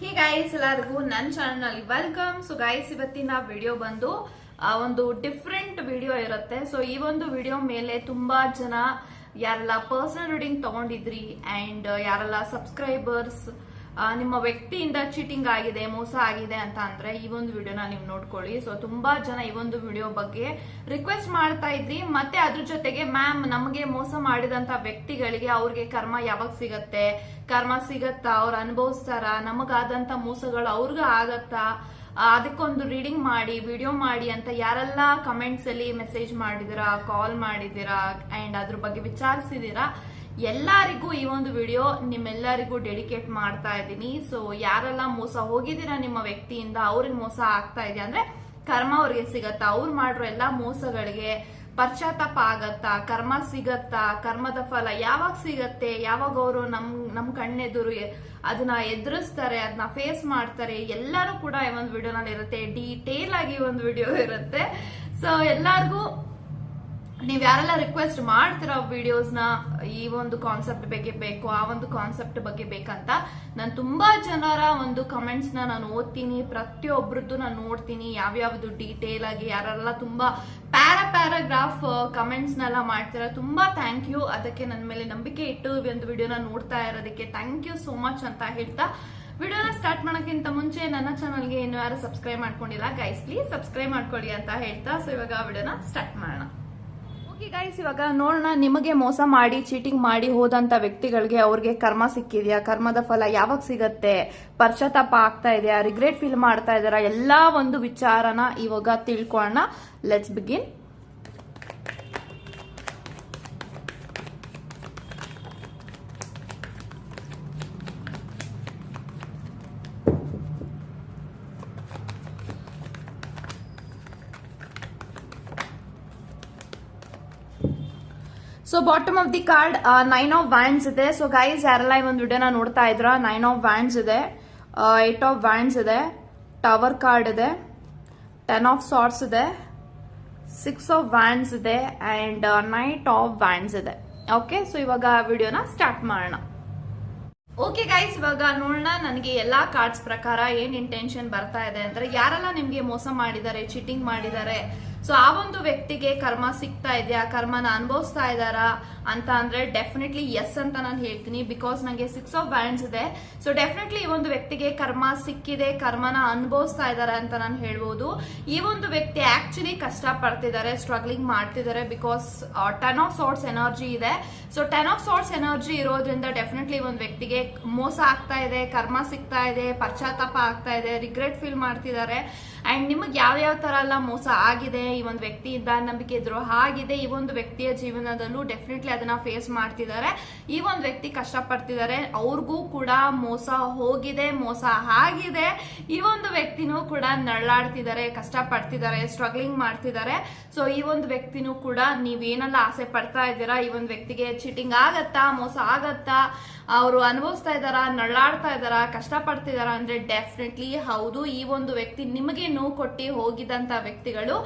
ಹೇ guys ಎಲ್ಲರಿಗೂ ನನ್ನ channel welcome so guys ಇವತ್ತಿನ ವಿಡಿಯೋ ಬಂದು ಒಂದು ಡಿಫ್ರೆಂಟ್ ವಿಡಿಯೋ ಇರುತ್ತೆ. ಸೊ ಈ ಒಂದು ವಿಡಿಯೋ ಮೇಲೆ ತುಂಬಾ ಜನ, ಯಾರೆಲ್ಲ ಪರ್ಸನಲ್ ರೀಡಿಂಗ್ ತಗೊಂಡಿದ್ರಿ ಅಂಡ್ ಯಾರೆಲ್ಲ ಸಬ್ಸ್ಕ್ರೈಬರ್ಸ್ ನಿಮ್ಮ ವ್ಯಕ್ತಿಯಿಂದ ಚೀಟಿಂಗ್ ಆಗಿದೆ, ಮೋಸ ಆಗಿದೆ ಅಂತ ಅಂದ್ರೆ ಈ ಒಂದು ವಿಡಿಯೋನ ನೀವು ನೋಡ್ಕೊಳ್ಳಿ. ಸೊ ತುಂಬಾ ಜನ ಈ ಒಂದು ವಿಡಿಯೋ ಬಗ್ಗೆ ರಿಕ್ವೆಸ್ಟ್ ಮಾಡ್ತಾ ಇದ್ರಿ. ಮತ್ತೆ ಅದ್ರ ಜೊತೆಗೆ ಮ್ಯಾಮ್ ನಮಗೆ ಮೋಸ ಮಾಡಿದಂತ ವ್ಯಕ್ತಿಗಳಿಗೆ ಅವ್ರಿಗೆ ಕರ್ಮ ಯಾವಾಗ ಸಿಗತ್ತೆ? ಕರ್ಮ ಸಿಗತ್ತಾ? ಅವ್ರು ಅನುಭವಿಸ್ತಾರ? ನಮಗಾದಂತ ಮೋಸಗಳು ಅವ್ರಿಗೂ ಆಗತ್ತಾ? ಅದಕ್ಕೊಂದು ರೀಡಿಂಗ್ ಮಾಡಿ ವಿಡಿಯೋ ಮಾಡಿ ಅಂತ ಯಾರೆಲ್ಲ ಕಮೆಂಟ್ಸ್ ಅಲ್ಲಿ ಮೆಸೇಜ್ ಮಾಡಿದಿರಾ ಕಾಲ್ ಮಾಡಿದಿರಾ ಅಂಡ್ ಅದ್ರ ಬಗ್ಗೆ ವಿಚಾರಿಸಿದೀರಾ ಎಲ್ಲರಿಗೂ ಈ ಒಂದು ವಿಡಿಯೋ ನಿಮ್ಮೆಲ್ಲರಿಗೂ ಡೆಡಿಕೇಟ್ ಮಾಡ್ತಾ ಇದ್ದೀನಿ. ಸೊ ಯಾರೆಲ್ಲ ಮೋಸ ಹೋಗಿದ್ದೀರಾ ನಿಮ್ಮ ವ್ಯಕ್ತಿಯಿಂದ, ಅವ್ರಿಗೆ ಮೋಸ ಆಗ್ತಾ ಇದೆ ಅಂದ್ರೆ ಕರ್ಮ ಅವ್ರಿಗೆ ಸಿಗತ್ತಾ? ಅವ್ರು ಮಾಡಿರೋ ಎಲ್ಲಾ ಮೋಸಗಳಿಗೆ ಪಶ್ಚಾತ್ತಾಪ ಆಗತ್ತಾ? ಕರ್ಮ ಸಿಗತ್ತಾ? ಕರ್ಮದ ಫಲ ಯಾವಾಗ ಸಿಗತ್ತೆ? ಯಾವಾಗ ಅವರು ನಮ್ ನಮ್ ಕಣ್ಣೆದುರು ಅದನ್ನ ಎದುರಿಸ್ತಾರೆ, ಅದನ್ನ ಫೇಸ್ ಮಾಡ್ತಾರೆ? ಎಲ್ಲರೂ ಕೂಡ ಈ ಒಂದು ವಿಡಿಯೋನಲ್ಲಿ ಇರುತ್ತೆ. ಡೀಟೇಲ್ ಆಗಿ ಒಂದು ವಿಡಿಯೋ ಇರುತ್ತೆ. ಸೊ ಎಲ್ಲಾರ್ಗೂ ನೀವ್ ಯಾರೆಲ್ಲ ರಿಕ್ವೆಸ್ಟ್ ಮಾಡ್ತಿರೋ ವಿಡಿಯೋಸ್ನ ಈ ಒಂದು ಕಾನ್ಸೆಪ್ಟ್ ಬಗ್ಗೆ ಬೇಕು, ಆ ಒಂದು ಕಾನ್ಸೆಪ್ಟ್ ಬಗ್ಗೆ ಬೇಕಂತ, ನಾನು ತುಂಬಾ ಜನರ ಒಂದು ಕಮೆಂಟ್ಸ್ನ ನಾನು ಓದ್ತೀನಿ ಪ್ರತಿಯೊಬ್ಬರದ್ದು ನಾನು ನೋಡ್ತೀನಿ, ಯಾವ್ಯಾವ್ದು ಡೀಟೇಲ್ ಆಗಿ, ಯಾರೆಲ್ಲ ತುಂಬಾ ಪ್ಯಾರಾ ಪ್ಯಾರಾಗ್ರಾಫ್ ಕಮೆಂಟ್ಸ್ ನೆಲ್ಲ ಮಾಡ್ತೀರಾ, ತುಂಬಾ ಥ್ಯಾಂಕ್ ಯು ಅದಕ್ಕೆ ನನ್ನ ಮೇಲೆ ನಂಬಿಕೆ ಇಟ್ಟು ಒಂದು ವಿಡಿಯೋನ ನೋಡ್ತಾ ಇರೋದಕ್ಕೆ ಥ್ಯಾಂಕ್ ಯು ಸೋ ಮಚ್ ಅಂತ ಹೇಳ್ತಾ ವಿಡಿಯೋನ ಸ್ಟಾರ್ಟ್ ಮಾಡೋಕ್ಕಿಂತ ಮುಂಚೆ ನನ್ನ ಚಾನಲ್ಗೆ ಇನ್ನು ಯಾರು ಸಬ್ಸ್ಕ್ರೈಬ್ ಮಾಡ್ಕೊಂಡಿಲ್ಲ ಗೈಸ್ ಪ್ಲೀಸ್ ಸಬ್ಸ್ಕ್ರೈಬ್ ಮಾಡ್ಕೊಳ್ಳಿ ಅಂತ ಹೇಳ್ತಾ ಸೊ ಇವಾಗ ವಿಡಿಯೋನ ಸ್ಟಾರ್ಟ್ ಮಾಡೋಣ. ಓಕೆ ಗೈಸ್ ಇವಾಗ ನೋಡೋಣ, ನಿಮಗೆ ಮೋಸ ಮಾಡಿ ಚೀಟಿಂಗ್ ಮಾಡಿ ಹೋದಂತ ವ್ಯಕ್ತಿಗಳಿಗೆ ಅವ್ರಿಗೆ ಕರ್ಮ ಸಿಕ್ಕಿದ್ಯಾ? ಕರ್ಮದ ಫಲ ಯಾವಾಗ ಸಿಗತ್ತೆ? ಪಶ್ಚಾತ್ತಾಪ ಆಗ್ತಾ ಇದೆಯಾ? ರಿಗ್ರೆಟ್ ಫೀಲ್ ಮಾಡ್ತಾ ಇದ್ದಾರಾ? ಎಲ್ಲ ಒಂದು ವಿಚಾರನ ಇವಾಗ ತಿಳ್ಕೊಳ್ಳೋಣ. Let's begin so bottom of the card nine of wands ಇದೆ. ಸೊ ಗೈಸ್ ಯಾರೆಲ್ಲ ಈ ಒಂದು ವಿಡಿಯೋನ ನೋಡ್ತಾ ಇದ್ರ ನೈನ್ ಆಫ್ ವ್ಯಾಂಡ್ಸ್ ಇದೆ. ಏಟ್ ಆಫ್ ವ್ಯಾಂಡ್ಸ್ ಇದೆ. ಟವರ್ ಕಾರ್ಡ್ ಇದೆ. ಟೆನ್ ಆಫ್ ಸಾರ್ಟ್ಸ್ ಇದೆ. ಸಿಕ್ಸ್ ಆಫ್ ವ್ಯಾಂಡ್ಸ್ ಇದೆ. ಅಂಡ್ ನೈಟ್ ಆಫ್ ವ್ಯಾಂಡ್ಸ್ ಇದೆ. ಓಕೆ ಸೊ ಇವಾಗ ವಿಡಿಯೋನ ಸ್ಟಾರ್ಟ್ ಮಾಡೋಣ. ಓಕೆ ಗೈಸ್ ಇವಾಗ ನೋಡೋಣ ನನಗೆ ಎಲ್ಲಾ ಕಾರ್ಡ್ಸ್ ಪ್ರಕಾರ ಏನ್ ಇಂಟೆನ್ಷನ್ ಬರ್ತಾ ಇದೆ. ಅಂದ್ರೆ ಯಾರೆಲ್ಲ ನಿಮ್ಗೆ ಮೋಸ ಮಾಡಿದ್ದಾರೆ ಚೀಟಿಂಗ್ ಮಾಡಿದ್ದಾರೆ ಸೊ ಆ ಒಂದು ವ್ಯಕ್ತಿಗೆ ಕರ್ಮ ಸಿಗ್ತಾ ಇದೆಯಾ? ಕರ್ಮನ ಅನುಭವಿಸ್ತಾ ಇದ್ದಾರಾ? ಅಂತ ಅಂದ್ರೆ ಡೆಫಿನೆಟ್ಲಿ ಎಸ್ ಅಂತ ನಾನು ಹೇಳ್ತೀನಿ. ಬಿಕಾಸ್ ನಂಗೆ ಸಿಕ್ಸ್ ಆಫ್ ಬ್ಯಾಂಡ್ಸ್ ಇದೆ. ಸೊ ಡೆಫಿನೆಟ್ಲಿ ಈ ಒಂದು ವ್ಯಕ್ತಿಗೆ ಕರ್ಮ ಸಿಕ್ಕಿದೆ, ಕರ್ಮನ ಅನುಭವಿಸ್ತಾ ಇದ್ದಾರೆ ಅಂತ ನಾನು ಹೇಳ್ಬೋದು. ಈ ಒಂದು ವ್ಯಕ್ತಿ ಆಕ್ಚುಲಿ ಕಷ್ಟ ಪಡ್ತಿದ್ದಾರೆ ಸ್ಟ್ರಗ್ಲಿಂಗ್ ಮಾಡ್ತಿದ್ದಾರೆ because ten of swords energy ಇದೆ. So ten of swords energy ಇರೋದ್ರಿಂದ ಡೆಫಿನೆಟ್ಲಿ ಒಂದು ವ್ಯಕ್ತಿಗೆ ಮೋಸ ಆಗ್ತಾ ಇದೆ, ಕರ್ಮ ಸಿಗ್ತಾ ಇದೆ, ಪಶ್ಚಾತ್ತಾಪ ಆಗ್ತಾ ಇದೆ ರಿಗ್ರೆಟ್ ಫೀಲ್ ಮಾಡ್ತಿದ್ದಾರೆ. ಅಂಡ್ ನಿಮಗೆ ಯಾವ ಯಾವ ತರ ಎಲ್ಲ ಮೋಸ ಆಗಿದೆ ಈ ಒಂದು ವ್ಯಕ್ತಿಯಿಂದ ನಂಬಿಕೆ ದ್ರೋಹ ಆಗಿದೆ ಈ ಒಂದು ವ್ಯಕ್ತಿಯ ಜೀವನದಲ್ಲೂ ಡೆಫಿನೆಟ್ಲಿ ಅದನ್ನ ಫೇಸ್ ಮಾಡ್ತಿದ್ದಾರೆ. ಈ ಒಂದು ವ್ಯಕ್ತಿ ಕಷ್ಟ ಪಡ್ತಿದ್ದಾರೆ ಅವ್ರಿಗೂ ಕೂಡ ಮೋಸ ಹೋಗಿದೆ, ಮೋಸ ಆಗಿದೆ. ಈ ಒಂದು ವ್ಯಕ್ತಿನೂ ಕೂಡ ನಳ್ಳಾಡ್ತಿದ್ದಾರೆ ಕಷ್ಟ ಪಡ್ತಿದ್ದಾರೆ ಸ್ಟ್ರಗ್ಲಿಂಗ್ ಮಾಡ್ತಿದ್ದಾರೆ. ಸೊ ಈ ಒಂದು ವ್ಯಕ್ತಿನೂ ಕೂಡ ನೀವೇನೆಲ್ಲ ಆಸೆ ಪಡ್ತಾ ಇದ್ದೀರಾ? ಈ ಒಂದು ವ್ಯಕ್ತಿಗೆ ಚೀಟಿಂಗ್ ಆಗತ್ತಾ, ಮೋಸ ಆಗತ್ತಾ? ಅವರು ಅನುಭವಿಸ್ತಾ ಇದ್ದಾರಾ, ನಳ್ಳಾಡ್ತಾ ಇದ್ದಾರಾ ಕಷ್ಟ ಪಡ್ತಿದಾರ ಅಂದ್ರೆ ಡೆಫಿನೆಟ್ಲಿ ಹೌದು. ಈ ಒಂದು ವ್ಯಕ್ತಿ ನಿಮಗೆ ನೋವು ಕೊಟ್ಟಿ ಹೋಗಿದಂತ ವ್ಯಕ್ತಿಗಳು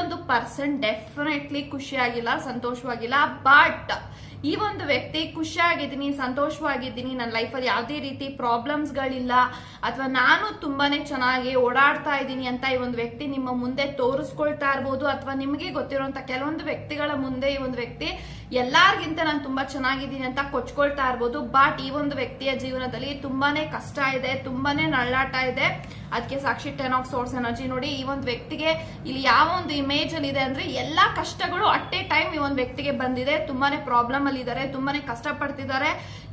ಒಂದು ಪರ್ಸನ್ ಡೆಫಿನೆಟ್ಲಿ ಖುಷಿಯಾಗಿಲ್ಲ, ಸಂತೋಷವಾಗಿಲ್ಲ ಬಟ್ ಈ ಒಂದು ವ್ಯಕ್ತಿ ಖುಷಿಯಾಗಿದ್ದೀನಿ, ಸಂತೋಷವಾಗಿದ್ದೀನಿ, ನನ್ನ ಲೈಫಲ್ಲಿ ಯಾವುದೇ ರೀತಿ ಪ್ರಾಬ್ಲಮ್ಸ್ಗಳಿಲ್ಲ ಅಥವಾ ನಾನು ತುಂಬಾನೇ ಚೆನ್ನಾಗಿ ಓಡಾಡ್ತಾ ಇದ್ದೀನಿ ಅಂತ ಈ ಒಂದು ವ್ಯಕ್ತಿ ನಿಮ್ಮ ಮುಂದೆ ತೋರಿಸ್ಕೊಳ್ತಾ ಇರ್ಬೋದು, ಅಥವಾ ನಿಮಗೆ ಗೊತ್ತಿರುವಂತ ಕೆಲವೊಂದು ವ್ಯಕ್ತಿಗಳ ಮುಂದೆ ಈ ಒಂದು ವ್ಯಕ್ತಿ ಎಲ್ಲಾರ್ಗಿಂತ ನಾನು ತುಂಬಾ ಚೆನ್ನಾಗಿದ್ದೀನಿ ಅಂತ ಕೊಚ್ಕೊಳ್ತಾ ಇರ್ಬೋದು ಬಟ್ ಈ ಒಂದು ವ್ಯಕ್ತಿಯ ಜೀವನದಲ್ಲಿ ತುಂಬಾನೇ ಕಷ್ಟ ಇದೆ, ತುಂಬಾನೇ ನಳ್ಳಾಟ ಇದೆ. ಅದಕ್ಕೆ ಸಾಕ್ಷಿ ಟೆನ್ ಆಫ್ ಸೋರ್ಸ್ ಎನರ್ಜಿ ನೋಡಿ, ಈ ಒಂದು ವ್ಯಕ್ತಿಗೆ ಇಲ್ಲಿ ಯಾವ ಒಂದು ಇಮೇಜ್ ಅಲ್ಲಿ ಇದೆ ಅಂದ್ರೆ ಎಲ್ಲಾ ಕಷ್ಟಗಳು ಅಟ್ ಎ ಟೈಮ್ ಈ ಒಂದು ವ್ಯಕ್ತಿಗೆ ಬಂದಿದೆ. ತುಂಬಾನೇ ಪ್ರಾಬ್ಲಮ್ ಅಲ್ಲಿ ಇದ್ದಾರೆ, ತುಂಬಾನೇ ಕಷ್ಟ ಪಡ್ತಿದ್ದಾರೆ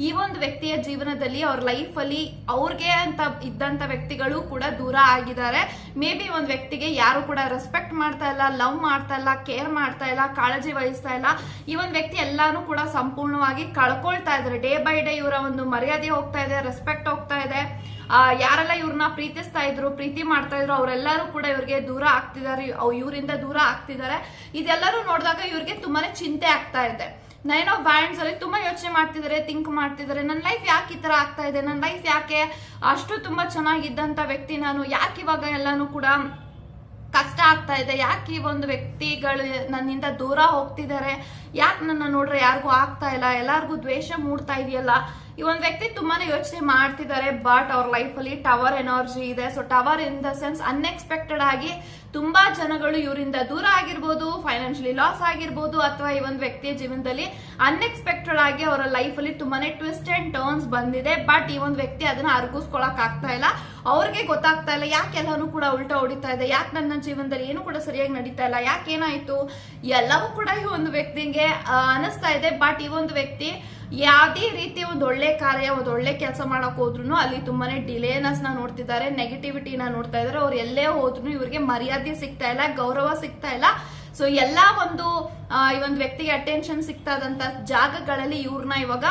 ಈ ಒಂದು ವ್ಯಕ್ತಿಯ ಜೀವನದಲ್ಲಿ ಅವ್ರ ಲೈಫ್ ಅಲ್ಲಿ ಅವ್ರಿಗೆ ಅಂತ ಇದ್ದಂತ ವ್ಯಕ್ತಿಗಳು ಕೂಡ ದೂರ ಆಗಿದ್ದಾರೆ. ಮೇ ಬಿ ಒಂದು ವ್ಯಕ್ತಿಗೆ ಯಾರು ಕೂಡ ರೆಸ್ಪೆಕ್ಟ್ ಮಾಡ್ತಾ ಇಲ್ಲ ಲವ್ ಮಾಡ್ತಾ ಇಲ್ಲ ಕೇರ್ ಮಾಡ್ತಾ ಇಲ್ಲ, ಕಾಳಜಿ ವಹಿಸ್ತಾ ಇಲ್ಲ. ಈ ಒಂದು ವ್ಯಕ್ತಿ ಎಲ್ಲಾನು ಕೂಡ ಸಂಪೂರ್ಣವಾಗಿ ಕಳ್ಕೊಳ್ತಾ ಇದ್ದಾರೆ. ಡೇ ಬೈ ಡೇ ಇವರ ಒಂದು ಮರ್ಯಾದೆ ಹೋಗ್ತಾ ಇದೆ ರೆಸ್ಪೆಕ್ಟ್ ಹೋಗ್ತಾ ಇದೆ. ಯಾರೆಲ್ಲ ಇವ್ರನ್ನ ಪ್ರೀತಿಸ್ತಾ ಇದ್ರು, ಪ್ರೀತಿ ಮಾಡ್ತಾ ಇದ್ರು, ಅವರೆಲ್ಲರೂ ಕೂಡ ಇವ್ರಿಗೆ ದೂರ ಆಗ್ತಿದ್ದಾರೆ. ಇವರಿಂದ ದೂರ ಆಗ್ತಿದ್ದಾರೆ. ಇದೆಲ್ಲರೂ ನೋಡಿದಾಗ ಇವ್ರಿಗೆ ತುಂಬಾನೇ ಚಿಂತೆ ಆಗ್ತಾ ಇದೆ ನೈನ್ ಆಫ್ ಬ್ಯಾಂಡ್ಸ್ ಅಲ್ಲಿ ತುಂಬಾ ಯೋಚನೆ ಮಾಡ್ತಿದ್ದಾರೆ ಥಿಂಕ್ ಮಾಡ್ತಿದ್ದಾರೆ. ನನ್ನ ಲೈಫ್ ಯಾಕೆ ಈ ತರ ಆಗ್ತಾ ಇದೆ? ನನ್ನ ಲೈಫ್ ಯಾಕೆ ಅಷ್ಟು ತುಂಬಾ ಚೆನ್ನಾಗಿದ್ದಂತ ವ್ಯಕ್ತಿ ನಾನು? ಯಾಕೆ ಇವಾಗ ಎಲ್ಲಾನು ಕೂಡ ಕಷ್ಟ ಆಗ್ತಾ ಇದೆ? ಯಾಕೆ ಈ ಒಂದು ವ್ಯಕ್ತಿಗಳು ನನ್ನಿಂದ ದೂರ ಹೋಗ್ತಿದ್ದಾರೆ? ಯಾಕೆ ನನ್ನ ನೋಡ್ರೆ ಯಾರಿಗೂ ಆಗ್ತಾ ಇಲ್ಲ? ಎಲ್ಲಾರ್ಗೂ ದ್ವೇಷ ಮೂಡ್ತಾ ಇದೆಯಲ್ಲ? ಈ ಒಂದು ವ್ಯಕ್ತಿ ತುಂಬಾನೇ ಯೋಚನೆ ಮಾಡ್ತಿದ್ದಾರೆ ಬಟ್ ಅವ್ರ ಲೈಫ್ ಅಲ್ಲಿ ಟವರ್ ಎನರ್ಜಿ ಇದೆ. So tower in the sense unexpected ಆಗಿ ತುಂಬಾ ಜನಗಳು ಇವರಿಂದ ದೂರ ಆಗಿರ್ಬೋದು ಫೈನಾನ್ಷಿಯಲಿ ಲಾಸ್ ಆಗಿರ್ಬೋದು, ಅಥವಾ ಈ ಒಂದು ವ್ಯಕ್ತಿಯ ಜೀವನದಲ್ಲಿ ಅನ್ಎಕ್ಸ್ಪೆಕ್ಟೆಡ್ ಆಗಿ ಅವರ ಲೈಫ್ ಅಲ್ಲಿ ತುಂಬಾನೇ ಟ್ವಿಸ್ಟ್ ಅಂಡ್ ಟರ್ನ್ಸ್ ಬಂದಿದೆ. ಬಟ್ ಈ ಒಂದು ವ್ಯಕ್ತಿ ಅದನ್ನ ಅರ್ಗಿಸ್ಕೊಳಕ್ ಆಗ್ತಾ ಇಲ್ಲ. ಅವ್ರಿಗೆ ಗೊತ್ತಾಗ್ತಾ ಇಲ್ಲ, ಯಾಕೆ ಎಲ್ಲಾನು ಕೂಡ ಉಲ್ಟಾ ಹೊಡಿತಾ ಇದೆ? ಯಾಕೆ ನನ್ನ ಜೀವನದಲ್ಲಿ ಏನು ಕೂಡ ಸರಿಯಾಗಿ ನಡೀತಾ ಇಲ್ಲ? ಯಾಕೆ ಏನಾಯ್ತು? ಎಲ್ಲವೂ ಕೂಡ ಈ ಒಂದು ವ್ಯಕ್ತಿಗೆ ಅನಿಸ್ತಾ ಇದೆ. ಬಟ್ ಈ ಒಂದು ವ್ಯಕ್ತಿ ಯಾವುದೇ ರೀತಿ ಒಂದು ಒಳ್ಳೆ ಕಾರ್ಯ, ಒಂದು ಒಳ್ಳೆ ಕೆಲಸ ಮಾಡಕ್ ಹೋದ್ರು ಅಲ್ಲಿ ತುಂಬಾನೇ ಡಿಲೇನಸ್ನ ನೋಡ್ತಿದ್ದಾರೆ ನೆಗೆಟಿವಿಟಿನ ನೋಡ್ತಾ ಇದಾರೆ ಅವ್ರು ಎಲ್ಲೇ ಹೋದ್ರು ಇವ್ರಿಗೆ ಮರ್ಯಾದೆ ಸಿಗ್ತಾ ಇಲ್ಲ, ಗೌರವ ಸಿಗ್ತಾ ಇಲ್ಲ. ಸೊ ಎಲ್ಲಾ ಒಂದು ಈ ಒಂದು ವ್ಯಕ್ತಿಗೆ ಅಟೆನ್ಷನ್ ಸಿಗ್ತಾ ಇದ್ದಂತ ಜಾಗಗಳಲ್ಲಿ ಇವ್ರನ್ನ ಇವಾಗ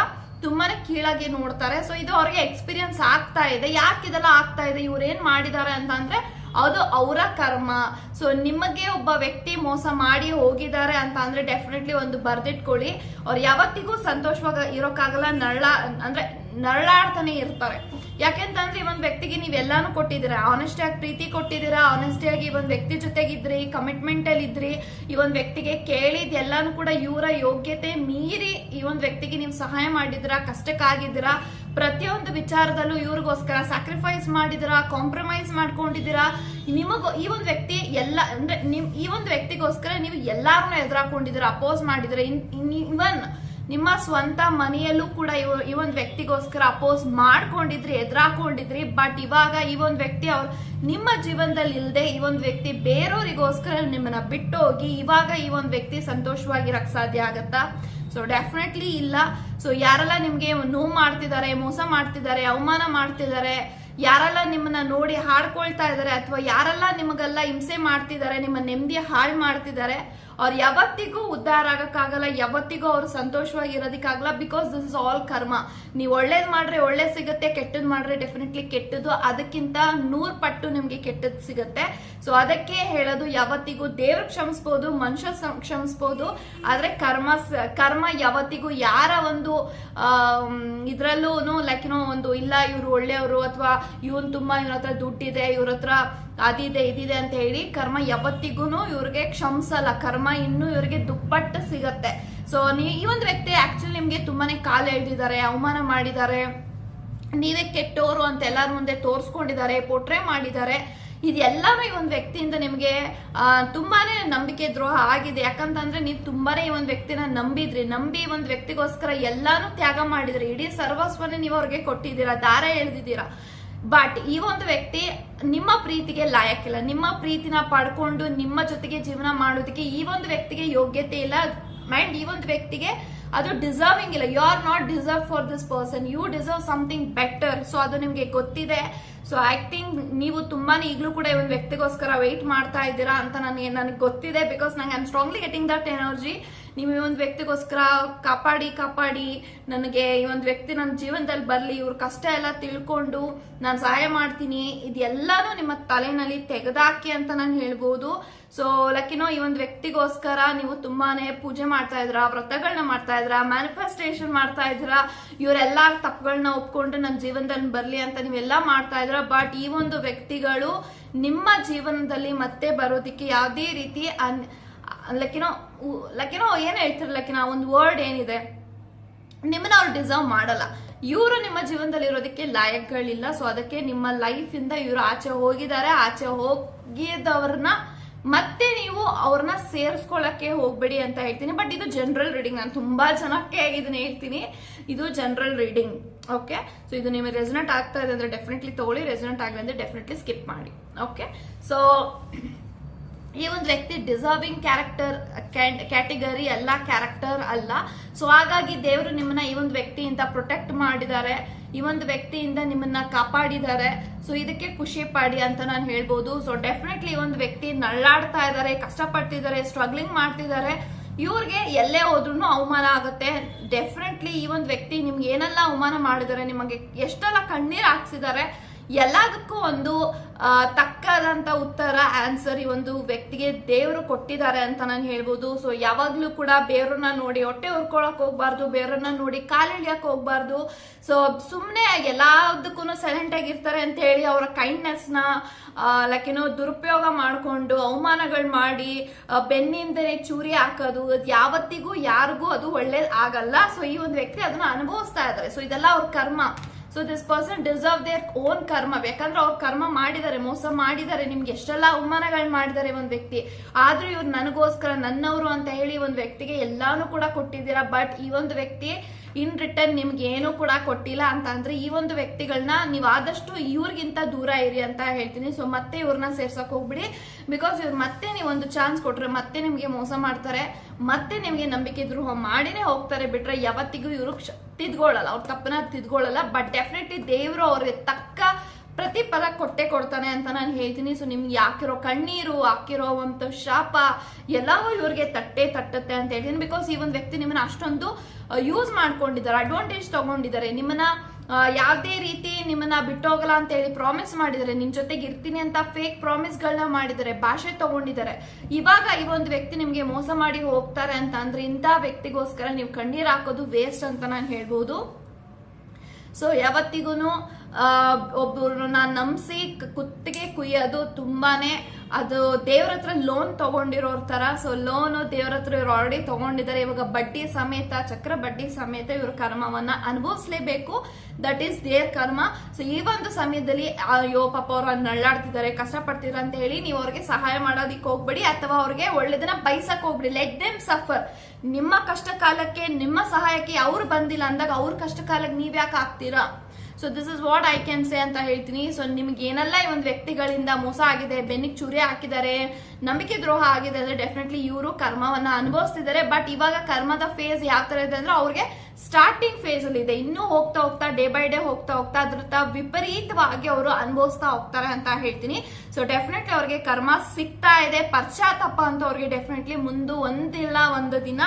ತುಂಬಾನೇ ಕೀಳಾಗಿ ನೋಡ್ತಾರೆ. ಸೊ ಇದು ಅವ್ರಿಗೆ ಎಕ್ಸ್ಪೀರಿಯನ್ಸ್ ಆಗ್ತಾ ಇದೆ. ಯಾಕೆ ಇದೆಲ್ಲ ಆಗ್ತಾ ಇದೆ? ಇವ್ರು ಏನ್ ಮಾಡಿದ್ದಾರೆ ಅಂತ ಅಂದ್ರೆ ಅದು ಅವರ ಕರ್ಮ. ಸೊ ನಿಮಗೆ ಒಬ್ಬ ವ್ಯಕ್ತಿ ಮೋಸ ಮಾಡಿ ಹೋಗಿದ್ದಾರೆ ಅಂತ ಅಂದ್ರೆ ಡೆಫಿನೆಟ್ಲಿ ಒಂದು ಬರ್ದಿಟ್ಕೊಳ್ಳಿ. ಅವ್ರು ಯಾವತ್ತಿಗೂ ಸಂತೋಷವಾಗ ಇರೋಕ್ಕಾಗಲ್ಲ, ನರಳ, ಅಂದ್ರೆ ನರಳಾಡ್ತಾನೆ ಇರ್ತಾರೆ. ಯಾಕೆಂತಂದ್ರೆ ಈ ಒಂದು ವ್ಯಕ್ತಿಗೆ ನೀವೆಲ್ಲಾನು ಕೊಟ್ಟಿದ್ದೀರಾ? ಆನೆಸ್ಟಿ ಆಗಿ ಪ್ರೀತಿ ಕೊಟ್ಟಿದ್ದೀರಾ? ಆನೆಸ್ಟಿ ಆಗಿ ಈ ಒಂದು ವ್ಯಕ್ತಿ ಜೊತೆಗಿದ್ರಿ ಕಮಿಟ್ಮೆಂಟ್ ಅಲ್ಲಿ ಇದ್ರಿ ಈ ಒಂದು ವ್ಯಕ್ತಿಗೆ ಕೇಳಿದ ಎಲ್ಲಾನು ಕೂಡ ಇವರ ಯೋಗ್ಯತೆ ಮೀರಿ ಈ ಒಂದು ವ್ಯಕ್ತಿಗೆ ನೀವು ಸಹಾಯ ಮಾಡಿದಿರಾ ಕಷ್ಟಕ್ಕಾಗಿದ್ದೀರಾ? ಪ್ರತಿಯೊಂದು ವಿಚಾರದಲ್ಲೂ ಇವ್ರಿಗೋಸ್ಕರ ಸ್ಯಾಕ್ರಿಫೈಸ್ ಮಾಡಿದಿರಾ ಕಾಂಪ್ರಮೈಸ್ ಮಾಡ್ಕೊಂಡಿದ್ದೀರಾ? ನಿಮಗ ಈ ಒಂದು ವ್ಯಕ್ತಿ ಎಲ್ಲ, ಅಂದ್ರೆ ನಿಮ್, ಈ ಒಂದು ವ್ಯಕ್ತಿಗೋಸ್ಕರ ನೀವು ಎಲ್ಲಾರನ್ನೂ ಎದುರಾಕೊಂಡಿದ್ದೀರಾ ಅಪೋಸ್ ಮಾಡಿದಿರಾ ಇವನ್ ನಿಮ್ಮ ಸ್ವಂತ ಮನೆಯಲ್ಲೂ ಕೂಡ ಇವ- ಈ ಒಂದು ವ್ಯಕ್ತಿಗೋಸ್ಕರ ಅಪೋಸ್ ಮಾಡ್ಕೊಂಡಿದ್ರಿ, ಎದುರಾಕೊಂಡಿದ್ರಿ ಬಟ್ ಇವಾಗ ಈ ಒಂದು ವ್ಯಕ್ತಿ ಅವ್ರು, ನಿಮ್ಮ ಜೀವನದಲ್ಲಿ ಇಲ್ಲದೆ ಈ ಒಂದು ವ್ಯಕ್ತಿ ಬೇರೆಯವರಿಗೋಸ್ಕರ ನಿಮ್ಮನ್ನ ಬಿಟ್ಟು ಹೋಗಿ ಇವಾಗ ಈ ಒಂದು ವ್ಯಕ್ತಿ ಸಂತೋಷವಾಗಿರಕ್ಕೆ ಸಾಧ್ಯ ಆಗತ್ತಾ? ಸೊ ಡೆಫಿನೆಟ್ಲಿ ಇಲ್ಲ. ಸೊ ಯಾರೆಲ್ಲ ನಿಮ್ಗೆ ನೋವು ಮಾಡ್ತಿದ್ದಾರೆ, ಮೋಸ ಮಾಡ್ತಿದ್ದಾರೆ, ಅವಮಾನ ಮಾಡ್ತಿದ್ದಾರೆ, ಯಾರೆಲ್ಲ ನಿಮ್ಮನ್ನ ನೋಡಿ ಹಾಡ್ಕೊಳ್ತಾ ಇದ್ದಾರೆ ಅಥವಾ ಯಾರೆಲ್ಲ ನಿಮಗೆಲ್ಲ ಹಿಂಸೆ ಮಾಡ್ತಿದ್ದಾರೆ, ನಿಮ್ಮ ನೆಮ್ಮದಿ ಹಾಳು ಮಾಡ್ತಿದ್ದಾರೆ ಅವ್ರು ಯಾವತ್ತಿಗೂ ಉದ್ಧಾರ ಆಗಕ್ಕಾಗಲ್ಲ, ಯಾವತ್ತಿಗೂ ಅವ್ರು ಸಂತೋಷವಾಗಿ ಇರೋದಕ್ಕಾಗಲ್ಲ because this is all karma ನೀವು ಒಳ್ಳೇದು ಮಾಡ್ರೆ ಒಳ್ಳೇದ್ ಸಿಗುತ್ತೆ, ಕೆಟ್ಟದ್ ಮಾಡ್ರೆ ಡೆಫಿನೆಟ್ಲಿ ಕೆಟ್ಟದ್ದು ಅದಕ್ಕಿಂತ ನೂರ್ ಪಟ್ಟು ನಿಮ್ಗೆ ಕೆಟ್ಟದ್ ಸಿಗುತ್ತೆ. ಸೊ ಅದಕ್ಕೆ ಹೇಳೋದು, ಯಾವತ್ತಿಗೂ ದೇವ್ರ ಕ್ಷಮಿಸ್ಬೋದು, ಮನುಷ್ಯ ಕ್ಷಮಿಸ್ಬೋದು, ಆದ್ರೆ ಕರ್ಮ ಕರ್ಮ ಯಾವತ್ತಿಗೂ ಯಾರ ಒಂದು ಇದ್ರಲ್ಲೂ ಲೈಕ್ ಏನೋ ಒಂದು, ಇಲ್ಲ, ಇವ್ರು ಒಳ್ಳೆಯವರು, ಅಥವಾ ಇವನ್ ತುಂಬಾ ಇವ್ರ ಹತ್ರ ದುಡ್ಡಿದೆ, ಇವ್ರ ಹತ್ರ ಅದಿದೆ, ಇದಿದೆ ಅಂತ ಹೇಳಿ ಕರ್ಮ ಯಾವತ್ತಿಗೂ ಇವ್ರಿಗೆ ಕ್ಷಮಿಸಲ್ಲ. ಕರ್ಮ ಇನ್ನು ಇವ್ರಿಗೆ ದುಪ್ಪಟ್ಟು ಸಿಗತ್ತೆ. ಸೊ ನೀ, ಈ ಒಂದು ವ್ಯಕ್ತಿ ಆಕ್ಚುಲಿ ನಿಮ್ಗೆ ತುಂಬಾನೇ ಕಾಲು ಎಳ್ದಿದ್ದಾರೆ, ಅವಮಾನ ಮಾಡಿದ್ದಾರೆ. ನೀವೇ ಕೆಟ್ಟೋರು ಅಂತ ಎಲ್ಲರ ಮುಂದೆ ತೋರಿಸ್ಕೊಂಡಿದ್ದಾರೆ, ಪೋಟ್ರೆ ಮಾಡಿದ್ದಾರೆ. ಇದೆಲ್ಲಾನು ಈ ಒಂದು ವ್ಯಕ್ತಿಯಿಂದ ನಿಮಗೆ ತುಂಬಾನೇ ನಂಬಿಕೆ ದ್ರೋಹ ಆಗಿದೆ. ಯಾಕಂತಂದ್ರೆ ನೀವು ತುಂಬಾನೇ ಈ ಒಂದು ವ್ಯಕ್ತಿನ ನಂಬಿದ್ರಿ. ನಂಬಿ ಒಂದು ವ್ಯಕ್ತಿಗೋಸ್ಕರ ಎಲ್ಲಾನು ತ್ಯಾಗ ಮಾಡಿದ್ರಿ. ಇಡೀ ಸರ್ವಸ್ವನೇ ನೀವು ಅವ್ರಿಗೆ ಕೊಟ್ಟಿದ್ದೀರಾ, ದಾರ ಎಳೆದಿದ್ದೀರಾ. ಬಟ್ ಈ ಒಂದು ವ್ಯಕ್ತಿ ನಿಮ್ಮ ಪ್ರೀತಿಗೆ ಲಾಯಕ್ಕಿಲ್ಲ. ನಿಮ್ಮ ಪ್ರೀತಿನ ಪಡ್ಕೊಂಡು ನಿಮ್ಮ ಜೊತೆಗೆ ಜೀವನ ಮಾಡೋದಕ್ಕೆ ಈ ಒಂದು ವ್ಯಕ್ತಿಗೆ ಯೋಗ್ಯತೆ ಇಲ್ಲ. ಮೈಂಡ್ ಈ ಒಂದು ವ್ಯಕ್ತಿಗೆ ಅದು ಡಿಸರ್ವಿಂಗ್ ಇಲ್ಲ. You are not deserve for this person you deserve something better so ಅದು ನಿಮ್ಗೆ ಗೊತ್ತಿದೆ. ಸೊ ಐ ಥಿಂಕ್ ನೀವು ತುಂಬಾನೇ ಈಗಲೂ ಕೂಡ ಈ ಒಂದು ವ್ಯಕ್ತಿಗೋಸ್ಕರ ವೆಯ್ಟ್ ಮಾಡ್ತಾ ಇದ್ದೀರಾ ಅಂತ ನನಗೆ ನನಗೆ ಗೊತ್ತಿದೆ ಬಿಕಾಸ್ ನಂಗೆ am strongly getting that energy ನೀವು ಈ ಒಂದು ವ್ಯಕ್ತಿಗೋಸ್ಕರ ಕಾಪಾಡಿ ಕಾಪಾಡಿ. ನನಗೆ ಈ ಒಂದು ವ್ಯಕ್ತಿ ನನ್ನ ಜೀವನದಲ್ಲಿ ಬರಲಿ, ಇವ್ರ ಕಷ್ಟ ಎಲ್ಲ ತಿಳ್ಕೊಂಡು ನಾನು ಸಹಾಯ ಮಾಡ್ತೀನಿ. ಇದೆಲ್ಲಾನು ನಿಮ್ಮ ತಲೆನಲ್ಲಿ ತೆಗೆದಾಕಿ ಅಂತ ನಾನು ಹೇಳ್ಬೋದು. ಸೊ ಲಕ್ಕಿನೋ ಈ ಒಂದು ವ್ಯಕ್ತಿಗೋಸ್ಕರ ನೀವು ತುಂಬಾನೇ ಪೂಜೆ ಮಾಡ್ತಾ ಇದ್ರ ವ್ರತಗಳನ್ನ ಮಾಡ್ತಾ ಇದ್ರ ಮ್ಯಾನಿಫೆಸ್ಟೇಷನ್ ಮಾಡ್ತಾ ಇದ್ರ ಇವರೆಲ್ಲ ತಪ್ಪುಗಳನ್ನ ಒಪ್ಕೊಂಡು ನನ್ನ ಜೀವನದಲ್ಲಿ ಬರಲಿ ಅಂತ ನೀವೆಲ್ಲ ಮಾಡ್ತಾ ಇದ್ರ. ಬಟ್ ಈ ಒಂದು ವ್ಯಕ್ತಿಗಳು ನಿಮ್ಮ ಜೀವನದಲ್ಲಿ ಮತ್ತೆ ಬರೋದಿಕ್ಕೆ ಯಾವುದೇ ರೀತಿ ಲಕ್ಕಿನೋ ಲಕ್ಕಿನೋ ಏನು ಹೇಳ್ತಿರ್ ಲಕ್ಕಿನ ಒಂದು ವರ್ಡ್ ಏನಿದೆ, ನಿಮ್ಮನ್ನ ಅವ್ರು ಡಿಸರ್ವ್ ಮಾಡಲ್ಲ. ಇವರು ನಿಮ್ಮ ಜೀವನದಲ್ಲಿ ಇರೋದಕ್ಕೆ ಲಾಯಕ್ಗಳಿಲ್ಲ ಸೊ ಅದಕ್ಕೆ ನಿಮ್ಮ ಲೈಫ್ ಇಂದ ಇವರು ಆಚೆ ಹೋಗಿದ್ದಾರೆ, ಆಚೆ ಹೋಗಿದವ್ರನ್ನ ಮತ್ತೆ ನೀವು ಅವ್ರನ್ನ ಸೇರಿಸ್ಕೊಳ್ಳಕ್ಕೆ ಹೋಗ್ಬೇಡಿ ಅಂತ ಹೇಳ್ತೀನಿ. ಬಟ್ ಇದು ಜನರಲ್ ರೀಡಿಂಗ್ ನಾನು ತುಂಬಾ ಜನಕ್ಕೆ ಇದನ್ನ ಹೇಳ್ತೀನಿ. ಇದು ಜನರಲ್ ರೀಡಿಂಗ್ ಓಕೆ ಸೊ ಇದು ನಿಮಗೆ ರೆಸನೆಂಟ್ ಆಗ್ತಾ ಇದೆ ಅಂದ್ರೆ ಡೆಫಿನೆಟ್ಲಿ ತಗೊಳ್ಳಿ ರೆಸನೆಂಟ್ ಆಗಲಿ ಅಂದ್ರೆ ಡೆಫಿನೆಟ್ಲಿ ಸ್ಕಿಪ್ ಮಾಡಿ ಓಕೆ ಸೊ ಈ ಒಂದು ವ್ಯಕ್ತಿ ಡಿಸರ್ವಿಂಗ್ ಕ್ಯಾರೆಕ್ಟರ್ ಕ್ಯಾಟಗರಿ ಅಲ್ಲ ಕ್ಯಾರೆಕ್ಟರ್ ಅಲ್ಲ. ಸೊ ಹಾಗಾಗಿ ದೇವರು ನಿಮ್ಮನ್ನ ಈ ಒಂದು ವ್ಯಕ್ತಿಯಿಂದ ಪ್ರೊಟೆಕ್ಟ್ ಮಾಡಿದ್ದಾರೆ. ಈ ಒಂದು ವ್ಯಕ್ತಿಯಿಂದ ನಿಮ್ಮನ್ನ ಕಾಪಾಡಿದ್ದಾರೆ. ಸೊ ಇದಕ್ಕೆ ಖುಷಿ ಪಾಡಿ ಅಂತ ನಾನು ಹೇಳ್ಬೋದು. ಸೊ ಡೆಫಿನೆಟ್ಲಿ ಈ ಒಂದು ವ್ಯಕ್ತಿ ನಳ್ಳಾಡ್ತಾ ಇದ್ದಾರೆ, ಕಷ್ಟಪಡ್ತಿದ್ದಾರೆ ಸ್ಟ್ರಗ್ಲಿಂಗ್ ಮಾಡ್ತಿದ್ದಾರೆ. ಇವ್ರಿಗೆ ಎಲ್ಲೇ ಹೋದ್ರೂ ಅವಮಾನ ಆಗುತ್ತೆ. ಡೆಫಿನೆಟ್ಲಿ ಈ ಒಂದು ವ್ಯಕ್ತಿ ನಿಮ್ಗೆ ಏನೆಲ್ಲ ಅವಮಾನ ಮಾಡಿದ್ದಾರೆ, ನಿಮಗೆ ಎಷ್ಟೆಲ್ಲ ಕಣ್ಣೀರು ಹಾಕ್ಸಿದ್ದಾರೆ ಎಲ್ಲದಕ್ಕೂ ಒಂದು ತಕ್ಕದಂತ ಉತ್ತರ ಆನ್ಸರ್ ಈ ಒಂದು ವ್ಯಕ್ತಿಗೆ ದೇವರು ಕೊಟ್ಟಿದ್ದಾರೆ ಅಂತ ನಾನು ಹೇಳ್ಬೋದು. ಸೊ ಯಾವಾಗ್ಲೂ ಕೂಡ ಬೇರನ್ನ ನೋಡಿ ಹೊಟ್ಟೆ ಹುರ್ಕೊಳಕ್ ಹೋಗ್ಬಾರ್ದು, ಬೇರನ್ನ ನೋಡಿ ಕಾಲಿಳಿಯಕ್ ಹೋಗ್ಬಾರ್ದು. ಸೊ ಸುಮ್ಮನೆ ಎಲ್ಲದಕ್ಕೂ ಸೈಲೆಂಟ್ ಆಗಿರ್ತಾರೆ ಅಂತ ಹೇಳಿ ಅವರ ಕೈಂಡ್ನೆಸ್ನ ಲೈಕ್ ಏನೋ ದುರುಪಯೋಗ ಮಾಡ್ಕೊಂಡು, ಅವಮಾನಗಳು ಮಾಡಿ ಬೆನ್ನಿಂದನೇ ಚೂರಿ ಹಾಕೋದು, ಅದು ಯಾವತ್ತಿಗೂ ಯಾರಿಗೂ ಅದು ಒಳ್ಳೇದ್ ಆಗಲ್ಲ. ಸೊ ಈ ಒಂದು ವ್ಯಕ್ತಿ ಅದನ್ನ ಅನುಭವಿಸ್ತಾ ಇದ್ದಾರೆ. ಸೊ ಇದೆಲ್ಲ ಅವ್ರ ಕರ್ಮ. So this person deserve their own karma ಯಾಕಂದ್ರೆ ಅವ್ರು ಕರ್ಮ ಮಾಡಿದ್ದಾರೆ, ಮೋಸ ಮಾಡಿದ್ದಾರೆ, ನಿಮ್ಗೆ ಎಷ್ಟೆಲ್ಲ ಅವಮಾನಗಳು ಮಾಡಿದ್ದಾರೆ ಒಂದ್ ವ್ಯಕ್ತಿ. ಆದ್ರೂ ಇವ್ರು ನನಗೋಸ್ಕರ ನನ್ನವರು ಅಂತ ಹೇಳಿ ಒಂದ್ ವ್ಯಕ್ತಿಗೆ ಎಲ್ಲಾನು ಕೂಡ ಕೊಟ್ಟಿದ್ದೀರಾ. ಬಟ್ ಈ ಒಂದು ವ್ಯಕ್ತಿ ಇನ್ ರಿಟರ್ನ್ ನಿಮ್ಗೆ ಏನು ಕೂಡ ಕೊಟ್ಟಿಲ್ಲ ಅಂತ ಅಂದ್ರೆ ಈ ಒಂದು ವ್ಯಕ್ತಿಗಳನ್ನ ನೀವು ಆದಷ್ಟು ಇವ್ರಿಗಿಂತ ದೂರ ಇರಿ ಅಂತ ಹೇಳ್ತೀನಿ. ಸೊ ಮತ್ತೆ ಇವ್ರನ್ನ ಸೇರ್ಸಕ್ ಹೋಗ್ಬಿಡಿ. ಬಿಕಾಸ್ ಇವ್ರು ಮತ್ತೆ ನೀವು ಒಂದು ಚಾನ್ಸ್ ಕೊಟ್ರೆ ಮತ್ತೆ ನಿಮ್ಗೆ ಮೋಸ ಮಾಡ್ತಾರೆ. ಮತ್ತೆ ನಿಮ್ಗೆ ನಂಬಿಕೆ ದ್ರೋಹ ಮಾಡಿನೇ ಹೋಗ್ತಾರೆ ಬಿಟ್ರೆ ಯಾವತ್ತಿಗೂ ಇವರು ತಿದ್ಕೊಳ್ಳಲ್ಲ ಅವ್ರ ತಪ್ಪನ ತಿದ್ಕೊಳ್ಳಲ್ಲ ಬಟ್ ಡೆಫಿನೆಟ್ಲಿ ದೇವರು ಅವ್ರಿಗೆ ತಕ್ಕ ಪ್ರತಿಫಲ ಕೊಟ್ಟೆ ಕೊಡ್ತಾನೆ ಅಂತ ನಾನು ಹೇಳ್ತೀನಿ. ಸೊ ನಿಮ್ಗೆ ಹಾಕಿರೋ ಕಣ್ಣೀರು, ಹಾಕಿರೋ ಒಂದು ಶಾಪ, ಎಲ್ಲವೂ ಇವ್ರಿಗೆ ತಟ್ಟೆ ತಟ್ಟುತ್ತೆ ಅಂತ ಹೇಳ್ತೀನಿ. ಬಿಕಾಸ್ ಈ ಒಂದು ವ್ಯಕ್ತಿ ನಿಮ್ಮನ್ನ ಅಷ್ಟೊಂದು ಯೂಸ್ ಮಾಡ್ಕೊಂಡಿದ್ದಾರೆ ಅಡ್ವಾಂಟೇಜ್ ತಗೊಂಡಿದ್ದಾರೆ. ನಿಮ್ಮನ್ನ ಯಾವುದೇ ರೀತಿ ನಿಮ್ಮನ್ನ ಬಿಟ್ಟೋಗಲ್ಲ ಅಂತ ಹೇಳಿ ಪ್ರಾಮಿಸ್ ಮಾಡಿದ್ದಾರೆ. ನಿಮ್ ಜೊತೆಗೆ ಇರ್ತೀನಿ ಅಂತ ಫೇಕ್ ಪ್ರಾಮಿಸ್ ಗಳನ್ನ ಮಾಡಿದ್ದಾರೆ, ಭಾಷೆ ತಗೊಂಡಿದ್ದಾರೆ. ಇವಾಗ ಈ ಒಂದು ವ್ಯಕ್ತಿ ನಿಮ್ಗೆ ಮೋಸ ಮಾಡಿ ಹೋಗ್ತಾರೆ ಅಂತ ಅಂದ್ರೆ ಇಂಥ ವ್ಯಕ್ತಿಗೋಸ್ಕರ ನೀವು ಕಣ್ಣೀರ್ ಹಾಕೋದು ವೇಸ್ಟ್ ಅಂತ ನಾನು ಹೇಳ್ಬೋದು. ಸೊ ಯಾವತ್ತಿಗೂ ಒಬ್ಬರನ್ನ ನಂಬಿಸಿ ಕುತ್ತಿಗೆ ಕುಯ್ಯೋದು ತುಂಬಾನೇ ಅದು ದೇವ್ರ ಹತ್ರ ಲೋನ್ ತಗೊಂಡಿರೋರ್ ತರ. ಸೊ ಲೋನು ದೇವ್ರ ಹತ್ರ ಇವ್ರು ಆಲ್ರೆಡಿ ತಗೊಂಡಿದ್ದಾರೆ. ಇವಾಗ ಬಡ್ಡಿ ಸಮೇತ, ಚಕ್ರ ಬಡ್ಡಿ ಸಮೇತ ಇವ್ರ ಕರ್ಮವನ್ನ ಅನುಭವಿಸ್ಲೇಬೇಕು. That is their karma. So ಈ ಒಂದು ಸಮಯದಲ್ಲಿ, ಅಯ್ಯೋ, ಪಾಪ ಅವ್ರು ನಳ್ಳಾಡ್ತಿದ್ದಾರೆ, ಕಷ್ಟಪಡ್ತಿದ್ದಾರೆ ಅಂತ ಹೇಳಿ ನೀವು ಅವ್ರಿಗೆ ಸಹಾಯ ಮಾಡೋದಿಕ್ ಹೋಗ್ಬೇಡಿ. ಅಥವಾ ಅವ್ರಿಗೆ ಒಳ್ಳೇದನ್ನ ಬೈಸಕ್ ಹೋಗ್ಬಿಡಿ. ಲೆಟ್ ದೆಮ್ ಸಫರ್ ನಿಮ್ಮ ಕಷ್ಟ ಕಾಲಕ್ಕೆ ನಿಮ್ಮ ಸಹಾಯಕ್ಕೆ ಅವ್ರು ಬಂದಿಲ್ಲ ಅಂದಾಗ ಅವ್ರ ಕಷ್ಟ ಕಾಲಕ್ಕೆ ನೀವ್ ಯಾಕೆ ಆಗ್ತೀರಾ? So this is what I can say ಅಂತ ಹೇಳ್ತೀನಿ. ಸೊ ನಿಮ್ಗೆ ಏನೆಲ್ಲ ಈ ಒಂದು ವ್ಯಕ್ತಿಗಳಿಂದ ಮೋಸ ಆಗಿದೆ, ಬೆನ್ನಿಗೆ ಚೂರಿ ಹಾಕಿದ್ದಾರೆ, ನಂಬಿಕೆ ದ್ರೋಹ ಆಗಿದೆ ಅಂದ್ರೆ ಡೆಫಿನೆಟ್ಲಿ ಇವರು ಕರ್ಮವನ್ನ ಅನುಭವಿಸ್ತಿದ್ದಾರೆ. ಬಟ್ ಇವಾಗ ಕರ್ಮದ ಫೇಸ್ ಯಾವ ತರ ಇದೆ ಅಂದ್ರೆ ಅವ್ರಿಗೆ ಸ್ಟಾರ್ಟಿಂಗ್ ಫೇಸ್ ಅಲ್ಲಿ ಇದೆ. ಇನ್ನೂ ಹೋಗ್ತಾ ಹೋಗ್ತಾ ಡೇ ಬೈ ಡೇ ಹೋಗ್ತಾ ಹೋಗ್ತಾ ಅದ್ರ ವಿಪರೀತವಾಗಿ ಅವರು ಅನುಭವಿಸ್ತಾ ಹೋಗ್ತಾರೆ ಅಂತ ಹೇಳ್ತೀನಿ. ಸೊ ಡೆಫಿನೆಟ್ಲಿ ಅವ್ರಿಗೆ ಕರ್ಮ ಸಿಗ್ತಾ ಇದೆ. ಪಶ್ಚಾತ್ತಪ್ಪ ಅಂತ ಅವ್ರಿಗೆ ಡೆಫಿನೆಟ್ಲಿ ಮುಂದೆ ಒಂದಿಲ್ಲ, ಒಂದು ದಿನ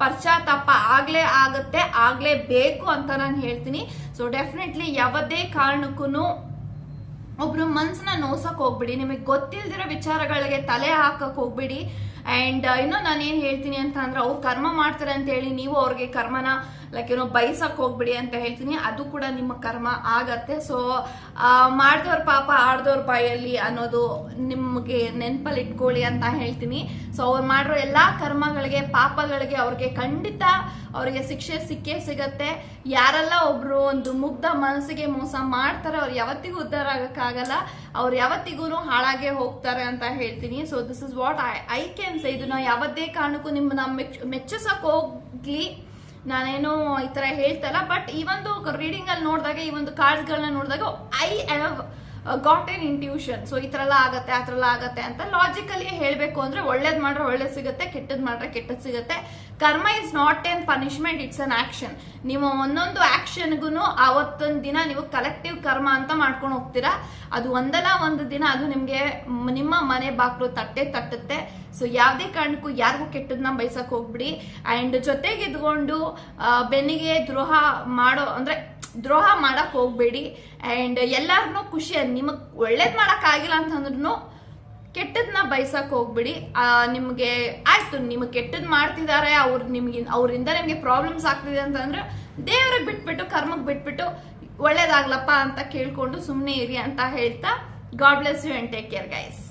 ಪಶ್ಚಾತ್ತಾಪ ಆಗ್ಲೇ ಆಗತ್ತೆ, ಆಗ್ಲೇ ಬೇಕು ಅಂತ ನಾನು ಹೇಳ್ತೀನಿ. ಸೊ ಡೆಫಿನೆಟ್ಲಿ ಯಾವುದೇ ಕಾರಣಕ್ಕೂ ಒಬ್ರು ಮನ್ಸನ್ನ ನೋಸಕ್ ಹೋಗ್ಬಿಡಿ. ನಿಮಗೆ ಗೊತ್ತಿಲ್ದಿರೋ ವಿಚಾರಗಳಿಗೆ ತಲೆ ಹಾಕಕ್ ಹೋಗ್ಬಿಡಿ. ಅಂಡ್ ಇನ್ನೂ ನಾನು ಏನು ಹೇಳ್ತೀನಿ ಅಂತ ಅಂದ್ರೆ ಅವ್ರು ಕರ್ಮ ಮಾಡ್ತಾರೆ ಅಂತ ಹೇಳಿ ನೀವು ಅವ್ರಿಗೆ ಕರ್ಮನ ಲೈಕ್ ಏನೋ ಬಯಸಕ್ಕೆ ಹೋಗ್ಬಿಡಿ ಅಂತ ಹೇಳ್ತೀನಿ. ಅದು ಕೂಡ ನಿಮ್ಮ ಕರ್ಮ ಆಗತ್ತೆ. ಸೊ ಮಾಡಿದವ್ರ ಪಾಪ ಆಡ್ದವ್ರ ಬಾಯಲ್ಲಿ ಅನ್ನೋದು ನಿಮಗೆ ನೆನಪಲ್ಲಿ ಇಟ್ಕೊಳ್ಳಿ ಅಂತ ಹೇಳ್ತೀನಿ. ಸೊ ಅವ್ರು ಮಾಡಿರೋ ಎಲ್ಲ ಕರ್ಮಗಳಿಗೆ, ಪಾಪಗಳಿಗೆ ಅವ್ರಿಗೆ ಖಂಡಿತ ಅವರಿಗೆ ಶಿಕ್ಷೆ ಸಿಕ್ಕೇ ಸಿಗತ್ತೆ. ಯಾರೆಲ್ಲ ಒಬ್ರು ಒಂದು ಮುಗ್ಧ ಮನಸ್ಸಿಗೆ ಮೋಸ ಮಾಡ್ತಾರೆ, ಅವ್ರು ಯಾವತ್ತಿಗೂ ಉದ್ಧಾರ ಆಗಕ್ಕಾಗಲ್ಲ. ಅವ್ರು ಯಾವತ್ತಿಗೂ ಹಾಳಾಗೇ ಹೋಗ್ತಾರೆ ಅಂತ ಹೇಳ್ತೀನಿ. So this is what I I can say ಇದನ್ನ ಯಾವತ್ತೇ ಕಾರಣಕ್ಕೂ ನಿಮ್ಮನ್ನ ಮೆಚ್ ಮೆಚ್ಚಿಸಕ್ ಹೋಗ್ಲಿ. ನಾನೇನು ಈ ತರ ಹೇಳ್ತಲ್ಲ ಬಟ್ ಈ ಒಂದು ರೀಡಿಂಗ್ ಅಲ್ಲಿ ನೋಡಿದಾಗ, ಈ ಒಂದು ಕಾರ್ಡ್ಸ್ ಗಳನ್ನ ನೋಡಿದಾಗ I have got an intuition so ಈ ತರ ಎಲ್ಲ ಆಗತ್ತೆ, ಆ ತರ ಎಲ್ಲ ಆಗತ್ತೆ ಅಂತ ಲಾಜಿಕಲಿ ಹೇಳ್ಬೇಕು ಅಂದ್ರೆ ಒಳ್ಳೇದ್ ಮಾಡ್ರೆ ಒಳ್ಳೇದ್ ಸಿಗುತ್ತೆ, ಕೆಟ್ಟದ್ ಮಾಡ್ರೆ ಕೆಟ್ಟದ್ ಸಿಗುತ್ತೆ. Karma is not an punishment it's an action ನೀವು ಒಂದೊಂದು ಆಕ್ಷನ್ಗೂ ಅವತ್ತೊಂದು ದಿನ ನೀವು ಕಲೆಕ್ಟಿವ್ ಕರ್ಮ ಅಂತ ಮಾಡ್ಕೊಂಡು ಹೋಗ್ತೀರಾ. ಅದು ಒಂದಲ್ಲ ಒಂದು ದಿನ, ಅದು ನಿಮ್ಗೆ ನಿಮ್ಮ ಮನೆ ಬಾಕ್ಲು ತಟ್ಟೆ ತಟ್ಟುತ್ತೆ. ಸೊ ಯಾವುದೇ ಕಾರಣಕ್ಕೂ ಯಾರಿಗೂ ಕೆಟ್ಟದನ್ನ ಬಯಸಕ್ ಹೋಗ್ಬಿಡಿ. ಅಂಡ್ ಜೊತೆಗೆ ಇದ್ಕೊಂಡು ಬೆನ್ನಿಗೆ ದ್ರೋಹ ಮಾಡೋ, ಅಂದ್ರೆ ದ್ರೋಹ ಮಾಡಕ್ ಹೋಗ್ಬೇಡಿ. ಅಂಡ್ ಎಲ್ಲಾರ್ನು ಖುಷಿ, ನಿಮಗ್ ಒಳ್ಳೇದ್ ಮಾಡಕ್ ಆಗಿಲ್ಲ ಅಂತಂದ್ರೂ ಕೆಟ್ಟದನ್ನ ಬಯಸಕ್ ಹೋಗ್ಬಿಡಿ. ನಿಮ್ಗೆ ಆಯ್ತು, ನಿಮಗೆ ಕೆಟ್ಟದ್ ಮಾಡ್ತಿದ್ದಾರೆ ಅವ್ರು ನಿಮ್ಗೆ, ಅವರಿಂದ ನಿಮ್ಗೆ ಪ್ರಾಬ್ಲಮ್ಸ್ ಆಗ್ತಿದೆ ಅಂತಂದ್ರೆ ದೇವ್ರಿಗೆ ಬಿಟ್ಬಿಟ್ಟು ಕರ್ಮಕ್ ಬಿಟ್ಬಿಟ್ಟು ಒಳ್ಳೇದಾಗ್ಲಪ್ಪ ಅಂತ ಕೇಳ್ಕೊಂಡು ಸುಮ್ಮನೆ ಇರಿ ಅಂತ ಹೇಳ್ತಾ God bless you and take care guys